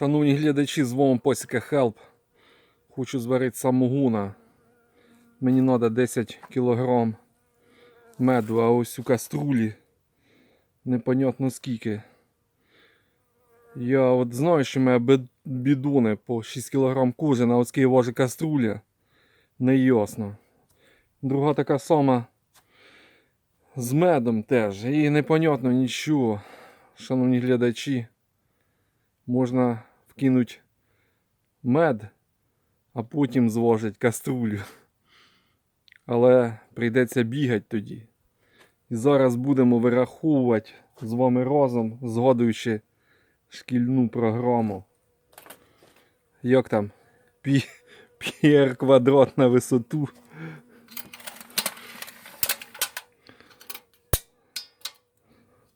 Шановні глядачі, з вами Посіка Help. Хочу зварити самогуна. Мені треба 10 кг меду, а ось у каструлі непонятно скільки. Я от знаю, що в мене бідони по 6 кг кожен, а от скільки важить каструля, не ясно. Друга така сама з медом теж. І непонятно нічого. Шановні глядачі, можна вкинути мед, а потім зважить каструлю. Але прийдеться бігати тоді. І зараз будемо вираховувати з вами разом, згадуючи шкільну програму. Як там? Пі, пір квадрат на висоту.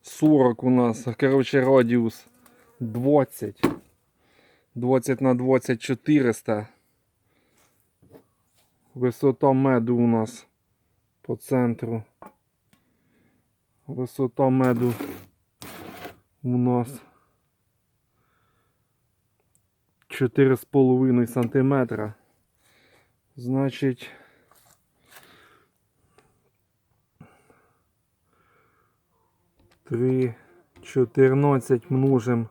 Сорок у нас, короче, радіус 20. 20 на 20 400. Висота меду у нас по центру. Висота меду у нас 4,5 сантиметра. Значить. Три 14 множим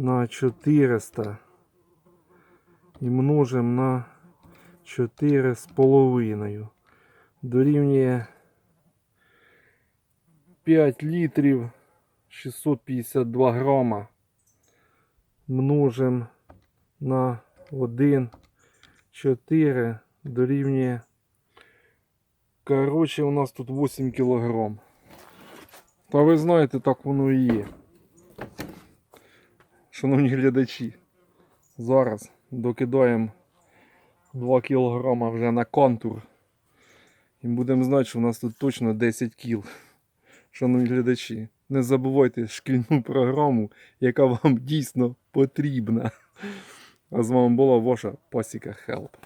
на 400 і множим на 4 з половиною. Дорівнює 5 літрів 652 грама. Множим на 1 4 дорівнює. Коротше, у нас тут 8 кілограм. Та ви знаєте, так воно і є. Шановні глядачі, зараз докидаємо 2 кг вже на контур. І будемо знати, що у нас тут точно 10 кіл. Шановні глядачі, не забувайте шкільну програму, яка вам дійсно потрібна. А з вами була ваша Пасіка Хелп.